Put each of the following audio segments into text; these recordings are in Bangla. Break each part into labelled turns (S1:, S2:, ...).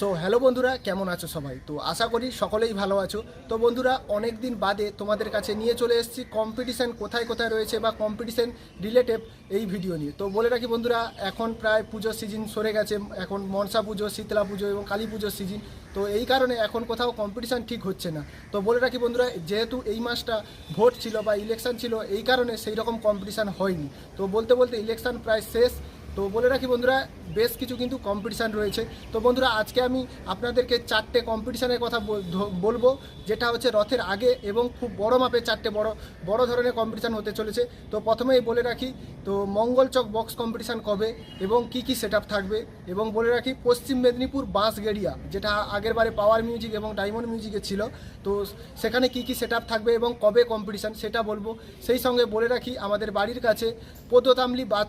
S1: সো হ্যালো বন্ধুরা, কেমন আছো সবাই? তো আশা করি সকলেই ভালো আছো। তো বন্ধুরা অনেক দিন বাদে তোমাদের কাছে নিয়ে চলে এসেছি কম্পিটিশান কোথায় কোথায় রয়েছে বা কম্পিটিশান রিলেটেড এই ভিডিও নিয়ে। তো বলে রাখি বন্ধুরা, এখন প্রায় পুজোর সিজন সরে গেছে, এখন মনসা পুজো, শীতলা পুজো এবং কালী পুজোর সিজন তো এই কারণে এখন কোথাও কম্পিটিশান ঠিক হচ্ছে না। তো বলে রাখি বন্ধুরা, যেহেতু এই মাসটা ভোট ছিল বা ইলেকশান ছিল, এই কারণে সেই রকম কম্পিটিশান হয়নি। তো বলতে বলতে ইলেকশান প্রায় শেষ। তো বলে রাখি বন্ধুরা বেশ কিছু কিন্তু কম্পিটিশান রয়েছে। তো বন্ধুরা, আজকে আমি আপনাদেরকে চারটে কম্পিটিশানের কথা বলব। যেটা হচ্ছে রথের আগে এবং খুব বড় মাপে চারটে বড় বড় ধরনের কম্পিটিশান হতে চলেছে। তো প্রথমেই বলে রাখি, তো মঙ্গলচক বক্স কম্পিটিশান কবে এবং কি কি সেট থাকবে? এবং বলে রাখি, পশ্চিম মেদিনীপুর বাঁশগেড়িয়া যেটা আগের বারে পাওয়ার মিউজিক এবং ডায়মন্ড মিউজিকে ছিল। তো সেখানে কি কি সেট থাকবে এবং কবে কম্পিটিশান সেটা বলব। সেই সঙ্গে বলে রাখি, আমাদের বাড়ির কাছে পদ্মতামলি বাজ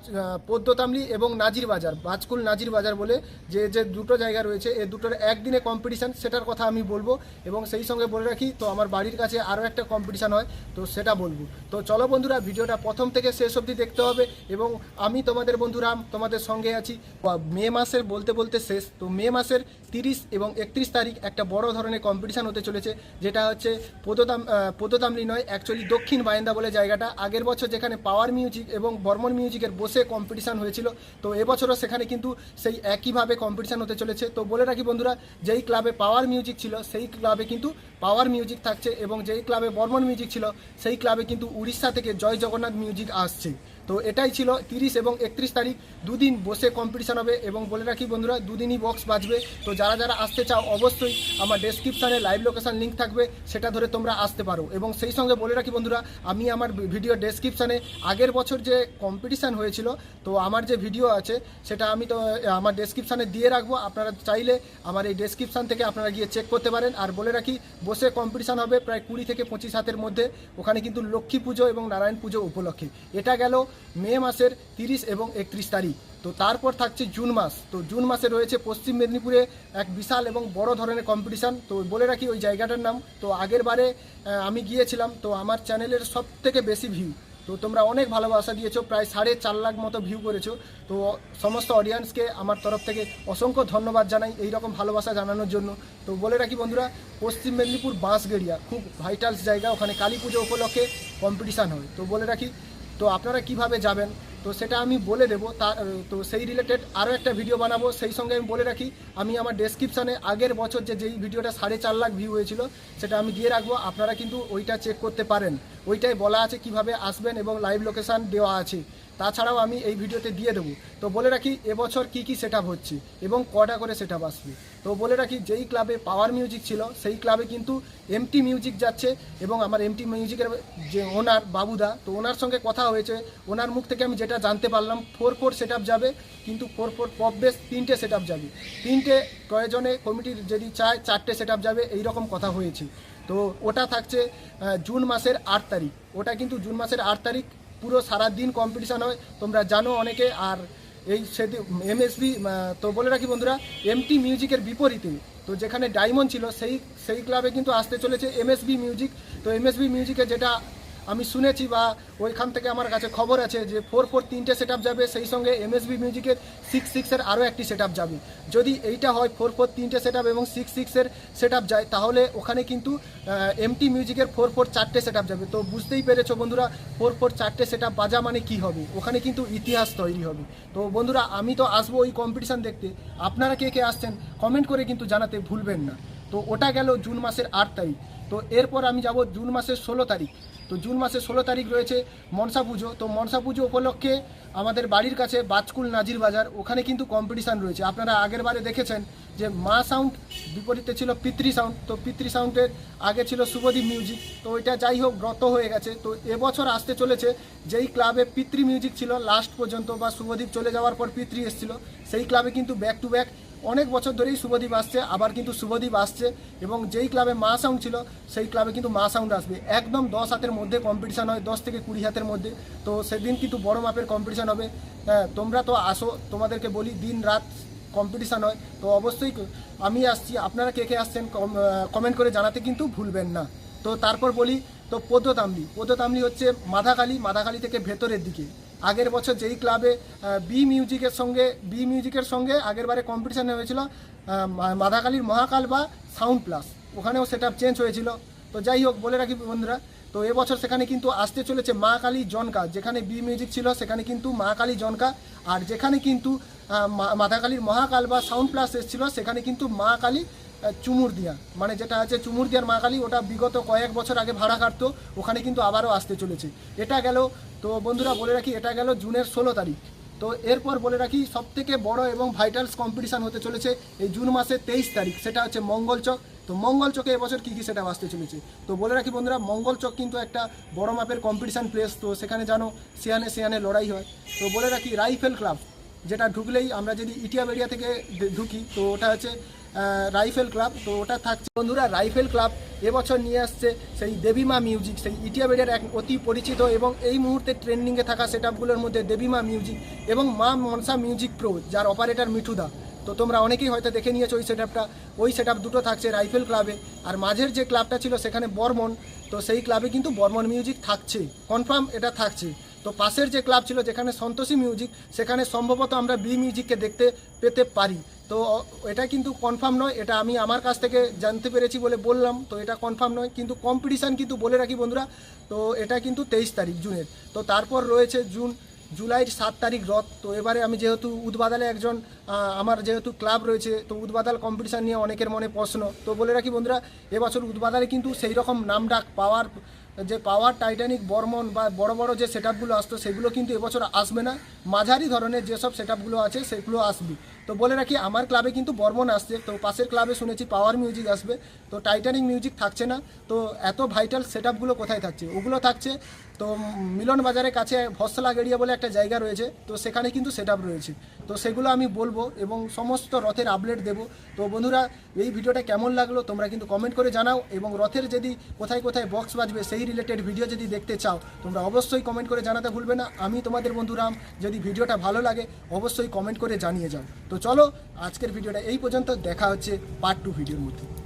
S1: পদ্মতামলি এবং নাজির বাজার বাজকুল নাজির বাজার বলে যে যে দুটো জায়গা রয়েছে, এ দুটোর একদিনে কম্পিটিশান সেটার কথা আমি বলব। এবং সেই সঙ্গে বলে রাখি, তো আমার বাড়ির কাছে আরও একটা কম্পিটিশান হয়, তো সেটা বলব। তো চলো বন্ধুরা, ভিডিওটা প্রথম থেকে শেষ অবধি দেখতে হবে এবং আমি তোমাদের বন্ধুরাম তোমাদের সঙ্গে আছি। মে মাসের বলতে বলতে শেষ। তো মে মাসের তিরিশ এবং একত্রিশ তারিখ একটা বড় ধরনের কম্পিটিশান হতে চলেছে, যেটা হচ্ছে পদতাম পদতামলি নয় অ্যাকচুয়ালি দক্ষিণ বায়েন্দা বলে জায়গাটা। আগের বছর যেখানে পাওয়ার মিউজিক এবং বর্মন মিউজিকের বসে কম্পিটিশান হয়েছিল, তো এবছরও সেখানে কিন্তু সেই একইভাবে কম্পিটিশান হতে চলেছে। তো বলে রাখি বন্ধুরা, যেই ক্লাবে পাওয়ার মিউজিক ছিল, সেই ক্লাবে কিন্তু পাওয়ার মিউজিক থাকছে এবং যেই ক্লাবে বর্মন মিউজিক ছিল, সেই ক্লাবে কিন্তু উড়িষ্যা থেকে জয় জগন্নাথ মিউজিক আসছে। তো এটাই ছিল তিরিশ এবং একত্রিশ তারিখ, দুদিন বসে কম্পিটিশান হবে এবং বলে রাখি বন্ধুরা, দুদিনই বক্স বাজবে। তো যারা যারা আসতে চাও অবশ্যই আমার ডেসক্রিপশানে লাইভ লোকেশান লিঙ্ক থাকবে, সেটা ধরে তোমরা আসতে পারো। এবং সেই সঙ্গে বলে রাখি বন্ধুরা, আমি আমার ভিডিও ডেসক্রিপশানে আগের বছর যে কম্পিটিশান হয়েছিল, তো আমার যে ভিডিও আছে, সেটা আমি তো, আমার ডেসক্রিপশানে দিয়ে রাখব। আপনারা চাইলে আমার এই ডেসক্রিপশান থেকে আপনারা গিয়ে চেক করতে পারেন। আর বলে রাখি বসে কম্পিটিশান হবে প্রায় কুড়ি থেকে পঁচিশ হাতের মধ্যে। ওখানে কিন্তু লক্ষ্মী পুজো এবং নারায়ণ পুজো উপলক্ষে। এটা গেল মে মাসের তিরিশ এবং একত্রিশ তারিখ। তো তারপর থাকছে জুন মাস। তো জুন মাসে রয়েছে পশ্চিম মেদিনীপুরে এক বিশাল এবং বড় ধরনের কম্পিটিশান তো বলে রাখি ওই জায়গাটার নাম। তো আগের বারে আমি গিয়েছিলাম। তো আমার চ্যানেলের সব থেকে বেশি ভিউ তো তোমরা অনেক ভালোবাসা দিয়েছ, প্রায় সাড়ে চার লাখ মতো ভিউ করেছ। তো সমস্ত অডিয়েন্সকে আমার তরফ থেকে অসংখ্য ধন্যবাদ জানাই এই রকম ভালোবাসা জানানোর জন্য। তো বলে রাখি বন্ধুরা, পশ্চিম মেদিনীপুর বাঁশগেড়িয়া, খুব ভাইটালস জায়গা। ওখানে কালী পুজো উপলক্ষে কম্পিটিশান হয়। তো বলে রাখি, তো আপনারা কীভাবে যাবেন? তো সেটা আমি বলে দেবো, তার, তো সেই রিলেটেড আরও একটা ভিডিও বানাবো। সেই সঙ্গে আমি বলে রাখি, আমি আমার ডেসক্রিপশানে আগের বছর যে, যেই ভিডিওটা সাড়ে চার লাখ ভিউ হয়েছিল, সেটা আমি দিয়ে রাখব। আপনারা কিন্তু ওইটা চেক করতে পারেন। ওইটাই বলা আছে কীভাবে আসবেন এবং লাইভ লোকেশান দেওয়া আছে। তাছাড়াও আমি এই ভিডিওতে দিয়ে দেবো। তো বলে রাখি, এবছর কি কি সেট হচ্ছে এবং কটা করে সেট আসবে। তো বলে রাখি, যেই ক্লাবে পাওয়ার মিউজিক ছিল, সেই ক্লাবে কিন্তু এমটি মিউজিক যাচ্ছে এবং আমার এমটি মিউজিকের যে ওনার বাবুদা, তো ওনার সঙ্গে কথা হয়েছে। ওনার মুখ থেকে আমি যেটা জানতে পারলাম ফোর ফোর সেট যাবে, কিন্তু ফোর ফোর পপ বেস তিনটে সেট যাবে। তিনটে প্রয়োজনে কমিটির যদি চায়, চারটে সেট যাবে এই রকম কথা হয়েছে। তো ওটা থাকছে জুন মাসের আট তারিখ। ওটা কিন্তু জুন মাসের আট তারিখ পুরো সারা দিন কম্পিটিশান হয়, তোমরা জানো অনেকে, আর এই সেটি এমএসবি তো বলে রাখি বন্ধুরা এমটি মিউজিকের বিপরীতে, তো যেখানে ডায়মন্ড ছিল, সেই সেই ক্লাবে কিন্তু আসতে চলেছে এমএসবি মিউজিক তো এমএসবি মিউজিকে যেটা আমি শুনেছি বা ওইখান থেকে আমার কাছে খবর আছে যে ফোর ফোর তিনটে সেট যাবে, সেই সঙ্গে এমএসবি মিউজিকের সিক্স সিক্সের আরও একটি সেট যাবে। যদি এইটা হয় ফোর ফোর তিনটে সেট এবং সিক্স সিক্সের সেট যায়, তাহলে ওখানে কিন্তু এমটি মিউজিকের ফোর ফোর চারটে সেট যাবে। তো বুঝতেই পেরেছ বন্ধুরা ফোর ফোর চারটে সেট বাজা মানে কি হবে? ওখানে কিন্তু ইতিহাস তৈরি হবে। তো বন্ধুরা, আমি তো আসব ওই কম্পিটিশান দেখতে। আপনারা কে কে আসছেন কমেন্ট করে কিন্তু জানাতে ভুলবেন না। তো ওটা গেল জুন মাসের আট তারিখ। তো এরপর আমি যাব জুন মাসের ষোলো তারিখ। তো জুন মাসের ষোলো তারিখ রয়েছে মনসা পুজো। তো মনসা পুজো উপলক্ষে আমাদের বাড়ির কাছে বাজকুল নাজির বাজার, ওখানে কিন্তু কম্পিটিশান রয়েছে। আপনারা আগের বারে দেখেছেন যে মা সাউন্ড বিপরীতে ছিল পিতৃ সাউন্ড তো পিতৃ সাউন্ডের আগে ছিল শুভদীপ মিউজিক তো ওইটা যাই হোক, ব্রত হয়ে গেছে। তো এবছর আসতে চলেছে যেই ক্লাবে পিতৃ মিউজিক ছিল লাস্ট পর্যন্ত বা শুভদীপ চলে যাওয়ার পর পিতৃ এসেছিল, সেই ক্লাবে কিন্তু ব্যাক টু ব্যাক অনেক বছর ধরেই শুভদীপ আসছে, আবার কিন্তু শুভদীপ আসছে এবং যেই ক্লাবে মা সাউন্ড ছিল, সেই ক্লাবে কিন্তু মা সাউন্ড আসবে। একদম দশ হাতের মধ্যে কম্পিটিশান হয়, দশ থেকে কুড়ি হাতের মধ্যে। তো সেদিন কিন্তু বড় মাপের কম্পিটিশান হবে। হ্যাঁ তোমরা তো আসো, তোমাদেরকে বলি, দিন রাত কম্পিটিশান হয়। তো অবশ্যই আমি আসছি, আপনারা কে কে আসছেন কমেন্ট করে জানাতে কিন্তু ভুলবেন না। তো তারপর বলি, তো পদ্মতামলি। পদ্মতামলি হচ্ছে মাধাখালি মাধাখালি থেকে ভেতরের দিকে। আগের বছর যেই ক্লাবে বি মিউজিকের সঙ্গে বি মিউজিকের সঙ্গে আগের বারে কম্পিটিশান হয়েছিল মাধাকালীর মহাকাল বা সাউন্ড প্লাস ওখানেও সেটা চেঞ্জ হয়েছিল। তো যাই হোক, বলে রাখি বন্ধুরা তো এবছর সেখানে কিন্তু আসতে চলেছে মা কালী জনকা। যেখানে বি মিউজিক ছিল সেখানে কিন্তু মা কালী জনকা। আর যেখানে কিন্তু আহ, মা- মাদাকালীর মহাকাল বা সাউন্ড প্লাস এসেছিল সেখানে কিন্তু মা কালী আহ, চুমুর দিয়া মানে যেটা আছে চুমুর দিয়ার মা কালী ওটা বিগত কয়েক বছর আগে ভাড়া কাটতো ওখানে কিন্তু আবারও আসতে চলেছে। এটা গেল তো বন্ধুরা বলে রাখি এটা গেল জুনের ষোলো তারিখ। তো এরপর বলে রাখি সব থেকে বড় এবং ভাইটালস কম্পিটিশান হতে চলেছে এই জুন মাসের তেইশ তারিখ। সেটা হচ্ছে মঙ্গলচক তো মঙ্গলচকে এবছর কী কী সেটা আসতে চলেছে? তো বলে রাখি বন্ধুরা মঙ্গলচক কিন্তু একটা বড় মাপের কম্পিটিশান প্লেস তো সেখানে জানো, সিয়ানে সিয়ানে লড়াই হয়। তো বলে রাখি রাইফেল ক্লাব, যেটা ঢুকলেই আমরা যদি ইটিয়া বেরিয়া থেকে ঢুকি, তো ওটা হচ্ছে রাইফেল ক্লাব, তো ওটা থাকছে। বন্ধুরা, রাইফেল ক্লাব এবছর নিয়ে আসছে সেই দেবীমা মিউজিক সেই ইটিয়া বেরিয়ার এক অতি পরিচিত এবং এই মুহূর্তে ট্রেন্ডিংয়ে থাকা সেট মধ্যে দেবীমা মিউজিক এবং মা মনসা মিউজিক প্রো যার অপারেটর মিঠুদা। তো তোমরা অনেকেই হয়তো দেখে নিয়েছো ওই সেট ওই সেট দুটো থাকছে রাইফেল ক্লাবে। আর মাঝের যে ক্লাবটা ছিল সেখানে বর্মন। তো সেই ক্লাবে কিন্তু বর্মন মিউজিক থাকছে। কনফার্ম এটা থাকছে। তো পাশের যে ক্লাব ছিল যেখানে সন্তোষী মিউজিক সেখানে সম্ভবত আমরা বি মিউজিককে দেখতে পেতে পারি। তো এটা কিন্তু কনফার্ম নয়। এটা আমি আমার কাছ থেকে জানতে পেরেছি বলে বললাম। তো এটা কনফার্ম নয়। কিন্তু কম্পিটিশান কিন্তু বলে রাখি বন্ধুরা। তো এটা কিন্তু তেইশ তারিখ, জুনের। তো তারপর রয়েছে জুন। জুলাইয়ের সাত তারিখ রথ। তো এবারে আমি যেহেতু উদ্বাদালে একজন আমার যেহেতু ক্লাব রয়েছে, তো উদ্বাদাল কম্পিটিশান নিয়ে অনেকের মনে প্রশ্ন। তো বলে রাখি বন্ধুরা, এবছর উদ্বাদালে কিন্তু সেই রকম নাম ডাক পাওয়ার যে পাওয়ার টাইটানিক বর্মন বা বড় বড় যে সেট আসতো, সেগুলো কিন্তু এবছর আসবে না। মাঝারি ধরনের যেসব সেট আছে, সেগুলো আসবে। তো বলে রাখি, আমার ক্লাবে কিন্তু বর্মন আসছে। তো পাশের ক্লাবে শুনেছি পাওয়ার মিউজিক আসবে। তো টাইটানিক মিউজিক থাকছে না। তো এত ভাইটাল সেট কোথায় থাকছে? ওগুলো থাকছে। তো মিলন বাজারের কাছে ভসলা গেড়িয়া বলে একটা জায়গা রয়েছে। তো সেখানে কিন্তু সেট রয়েছে। তো সেগুলো আমি বলব এবং সমস্ত রথের আপডেট দেবো। তো বন্ধুরা, এই ভিডিওটা কেমন লাগল তোমরা কিন্তু কমেন্ট করে জানাও এবং রথের যদি কোথায় কোথায় বক্স বাজবে সেই রিলেটেড ভিডিও যদি দেখতে চাও, তোমরা অবশ্যই কমেন্ট করে জানাতে ভুলবে না। আমি তোমাদের বন্ধুরাম যদি ভিডিওটা ভালো লাগে, অবশ্যই কমেন্ট করে জানিয়ে যাও। তো চলো, আজকের ভিডিওটা এই পর্যন্ত, দেখা হচ্ছে পার্ট টু ভিডিওর মধ্যে।